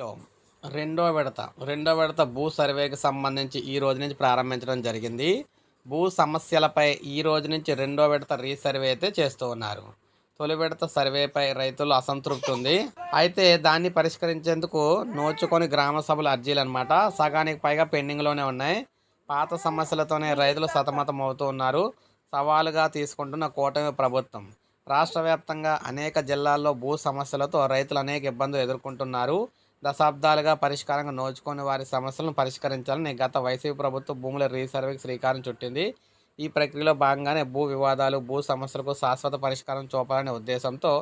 లో రెండో విడత రెండో విడత భూ సర్వేకి సంబంధించి ఈ రోజు నుంచి ప్రారంభించడం జరిగింది. భూ సమస్యలపై ఈ రోజు నుంచి రెండో విడత రీసర్వే అయితే చేస్తూ ఉన్నారు. తొలి విడత సర్వేపై రైతులు అసంతృప్తి ఉంది. అయితే దాన్ని పరిష్కరించేందుకు నోచుకొని గ్రామ సభల అర్జీలు అనమాట సగానికి పైగా పెండింగ్లోనే ఉన్నాయి. పాత సమస్యలతోనే రైతులు సతమతం అవుతూ ఉన్నారు. సవాలుగా తీసుకుంటున్న కూటమి ప్రభుత్వం. రాష్ట్ర వ్యాప్తంగా అనేక జిల్లాల్లో భూ సమస్యలతో రైతులు అనేక ఇబ్బందులు ఎదుర్కొంటున్నారు. దశాబ్దాలుగా పరిష్కారంగా నోచుకొని వారి సమస్యలను పరిష్కరించాలని గత వైసీపీ ప్రభుత్వం భూముల రీసర్వేకి శ్రీకారం చుట్టింది. ఈ ప్రక్రియలో భాగంగానే భూ వివాదాలు భూ సమస్యలకు శాశ్వత పరిష్కారం చూపాలనే ఉద్దేశంతో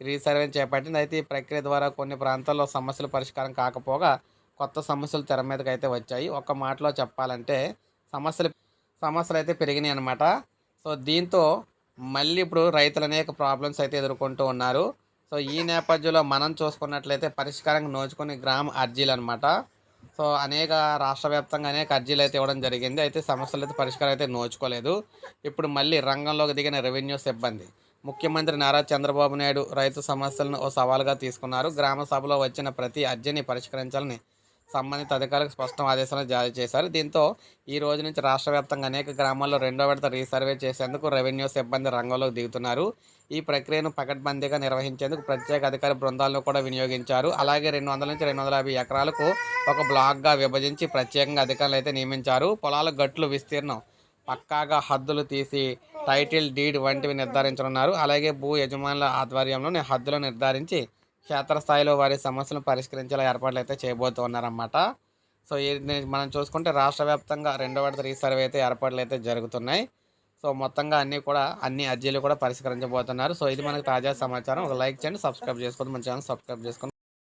రీసర్వే చేపట్టింది. అయితే ఈ ప్రక్రియ ద్వారా కొన్ని ప్రాంతాల్లో సమస్యలు పరిష్కారం కాకపోగా కొత్త సమస్యలు తెర మీదకి అయితే వచ్చాయి. ఒక మాటలో చెప్పాలంటే సమస్యలు సమస్యలు అయితే పెరిగినాయి అనమాట సో దీంతో మళ్ళీ ఇప్పుడు రైతులు అనేక ప్రాబ్లమ్స్ అయితే ఎదుర్కొంటూ ఉన్నారు. సో ఈ నేపథ్యంలో మనం చూసుకున్నట్లయితే పరిష్కారంగా నోచుకునే గ్రామ అర్జీలు అనమాట సో అనేక రాష్ట్ర వ్యాప్తంగా అనేక అర్జీలు అయితే ఇవ్వడం జరిగింది. అయితే సమస్యలు అయితే పరిష్కారం అయితే నోచుకోలేదు. ఇప్పుడు మళ్ళీ రంగంలోకి దిగిన రెవెన్యూ సిబ్బంది. ముఖ్యమంత్రి నారా చంద్రబాబు నాయుడు రైతు సమస్యలను ఓ సవాలుగా తీసుకున్నారు. గ్రామ సభలో వచ్చిన ప్రతి అర్జీని పరిష్కరించాలని సంబంధిత అధికారులకు స్పష్టం ఆదేశాలు జారీ చేశారు. దీంతో ఈ రోజు నుంచి రాష్ట్ర వ్యాప్తంగా అనేక గ్రామాల్లో రెండో విడత రీసర్వే చేసేందుకు రెవెన్యూ సిబ్బంది రంగంలోకి దిగుతున్నారు. ఈ ప్రక్రియను పకడ్బందీగా నిర్వహించేందుకు ప్రత్యేక అధికారి బృందాలను కూడా వినియోగించారు. అలాగే రెండు వందల నుంచి రెండు వందల యాభై ఎకరాలకు ఒక బ్లాక్గా విభజించి ప్రత్యేకంగా అధికారులు అయితే నియమించారు. పొలాల గట్లు విస్తీర్ణం పక్కాగా హద్దులు తీసి టైటిల్ డీడ్ వంటివి నిర్ధారించనున్నారు. అలాగే భూ యజమానుల ఆధ్వర్యంలోనే హద్దులు నిర్ధారించి క్షేత్రస్థాయిలో వారి సమస్యలను పరిష్కరించేలా ఏర్పాట్లు అయితే చేయబోతున్నారన్నమాట. సో ఈ మనం చూసుకుంటే రాష్ట్ర వ్యాప్తంగా రెండో విడత రీసర్వే అయితే ఏర్పాట్లు అయితే జరుగుతున్నాయి. సో మొత్తంగా అన్నీ కూడా అన్ని అర్జీలు కూడా పరిష్కరించబోతున్నారు. సో ఇది మనకు తాజా సమాచారం. ఒక లైక్ చేయండి సబ్స్క్రైబ్ చేసుకోండి మన ఛానల్ సబ్స్క్రైబ్ చేసుకోండి.